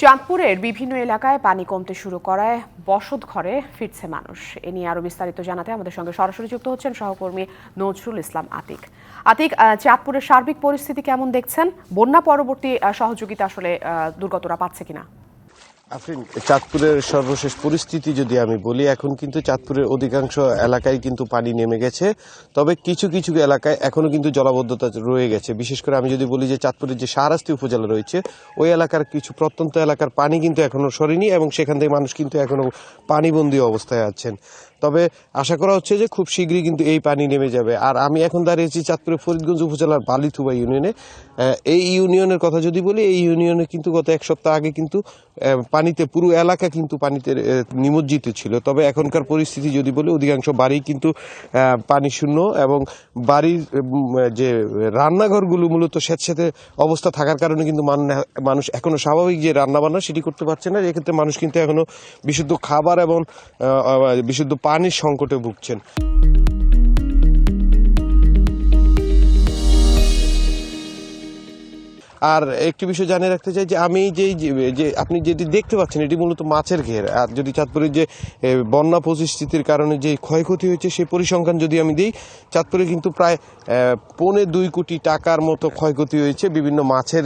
চাঁদপুরের বিভিন্ন এলাকায় পানি কমতে শুরু করায় বসত ঘরে ফিরছে মানুষ। এ নিয়ে আরও বিস্তারিত জানাতে আমাদের সঙ্গে সরাসরি যুক্ত হচ্ছেন সহকর্মী নজরুল ইসলাম আতিক। আতিক চাঁদপুরের সার্বিক পরিস্থিতি কেমন দেখছেন? বন্যা পরবর্তী সহযোগিতা আসলে দুর্গতরা পাচ্ছে কিনা? আফরিন চাঁদপুরের সর্বশেষ পরিস্থিতি যদি আমি বলি, এখন কিন্তু চাঁদপুরের অধিকাংশ এলাকায় কিন্তু পানি নেমে গেছে। তবে কিছু কিছু এলাকায় এখনও কিন্তু জলাবদ্ধতা রয়ে গেছে। বিশেষ করে আমি যদি বলি যে চাঁদপুরের যে সারাস্তি উপজেলা রয়েছে, ওই এলাকার কিছু প্রত্যন্ত এলাকার পানি কিন্তু এখনও সরেনি এবং সেখান থেকে মানুষ কিন্তু এখনও পানিবন্দী অবস্থায় আছেন। তবে আশা করা হচ্ছে যে খুব শীঘ্রই কিন্তু এই পানি নেমে যাবে। আর আমি এখন দাঁড়িয়েছি চাঁদপুরের ফরিদগঞ্জ উপজেলার বালিথুবা ইউনিয়নে। এই ইউনিয়নের কথা যদি বলি, এই ইউনিয়নে কিন্তু গত এক সপ্তাহ আগে কিন্তু পানিতে পুরো এলাকা কিন্তু পানিতে নিমজ্জিত ছিল। তবে এখনকার পরিস্থিতি যদি বলি, অধিকাংশ বাড়ি কিন্তু পানি শূন্য এবং বাড়ির যে রান্নাঘরগুলো মূলত স্যাঁতস্যাঁতে অবস্থা থাকার কারণে কিন্তু মানুষ এখনও স্বাভাবিক যে রান্না বান্না সেটি করতে পারছে না। এক্ষেত্রে মানুষ কিন্তু এখনও বিশুদ্ধ খাবার এবং বিশুদ্ধ পানির সংকটে ভুগছেন। আর একটি বিষয় জানিয়ে রাখতে চাই যে আমি যেই যে- আপনি যেটি দেখতে পাচ্ছেন, এটি মূলত মাছের ঘের। আর যদি চাঁদপুরের যে বন্যা পরিস্থিতির কারণে যে ক্ষয়ক্ষতি হয়েছে সেই পরিসংখ্যান যদি আমি দিই, চাঁদপুরে কিন্তু প্রায় পৌনে দুই কোটি টাকার মতো ক্ষয়ক্ষতি হয়েছে বিভিন্ন মাছের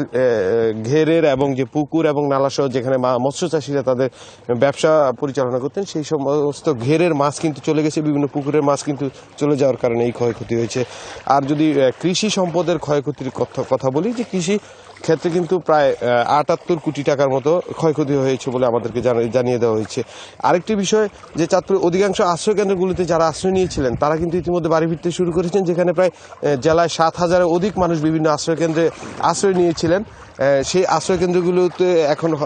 ঘেরের এবং যে পুকুর এবং নালাসহ যেখানে মৎস্য চাষিরা তাদের ব্যবসা পরিচালনা করতেন, সেই সমস্ত ঘেরের মাছ কিন্তু চলে গেছে, বিভিন্ন পুকুরের মাছ কিন্তু চলে যাওয়ার কারণে এই ক্ষয়ক্ষতি হয়েছে। আর যদি কৃষি সম্পদের ক্ষয়ক্ষতির কথা বলি, যে কৃষি ক্ষেত্রে কিন্তু প্রায় আটাত্তর কোটি টাকার মতো ক্ষয়ক্ষতি হয়েছে বলে আমাদেরকে জানা- জানিয়ে দেওয়া হয়েছে। আরেকটি বিষয়, যে চাঁদপুর অধিকাংশ আশ্রয় কেন্দ্রগুলিতে যারা আশ্রয় নিয়েছিলেন, তারা কিন্তু ইতিমধ্যে বাড়ি ফিরতে শুরু করেছেন, যেখানে প্রায় জেলায় সাত হাজারের অধিক মানুষ বিভিন্ন আশ্রয় কেন্দ্রে আশ্রয় নিয়েছিলেন। সেই আশ্রয় কেন্দ্রগুলোতে এখন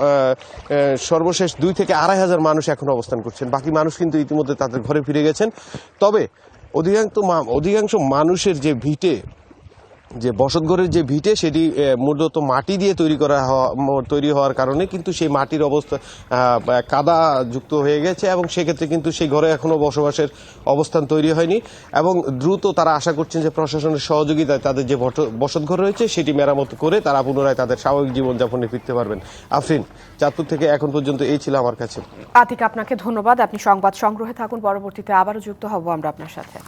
সর্বশেষ দুই থেকে আড়াই হাজার মানুষ এখন অবস্থান করছেন। বাকি মানুষ কিন্তু ইতিমধ্যে তাদের ঘরে ফিরে গেছেন। তবে অধিকাংশ অধিকাংশ মানুষের যে ভিটে যে বসতঘরের যে ভিটে সেটি মূলত মাটি দিয়ে তৈরি করা তৈরি হওয়ার কারণে কিন্তু সেই মাটির অবস্থা কাদা যুক্ত হয়ে গেছে এবং সেক্ষেত্রে কিন্তু সেই ঘরে এখনও বসবাসের অবস্থান তৈরি হয়নি এবং দ্রুত তারা আশা করছেন যে প্রশাসনের সহযোগিতায় তাদের যে বসতঘর রয়েছে সেটি মেরামত করে তারা পুনরায় তাদের স্বাভাবিক জীবনযাপনে ফিরতে পারবেন। আফরিন, চাঁদপুর থেকে এখন পর্যন্ত এই ছিল আমার কাছে। আতিক, আপনাকে ধন্যবাদ। আপনি সংবাদ সংগ্রহে থাকুন, পরবর্তীতে আবারও যুক্ত হব আমরা আপনার সাথে।